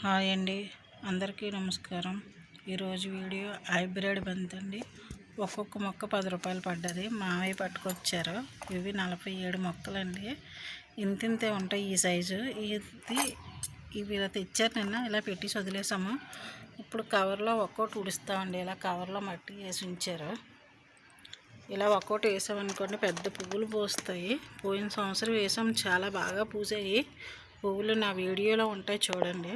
Hi అండి. అందరికీ నమస్కారం. ఈరోజు వీడియో హైబ్రిడ్ బంతి అండి. ఒక్కొక్క మొక్క పది రూపాయలు పడ్డది. మావయ్య పట్టుకొచ్చారు. ఇవి నలభై ఏడు మొక్కలండి. ఇంతింతే ఉంటాయి ఈ సైజు. ఇది ఇవి ఇలా తెచ్చారు నిన్న. ఇలా పెట్టి వదిలేసాము ఇప్పుడు కవర్లో ఒక్కోటి ఉడుస్తామండి ఇలా కవర్లో మట్టి వేసి ఉంచారు. ఇలా ఒక్కోటి వేసామనుకోండి పెద్ద పువ్వులు పూస్తాయి. పోయిన సంవత్సరం వేసాం. చాలా బాగా పూసాయి. పువ్వులు నా వీడియోలో ఉంటాయి చూడండి.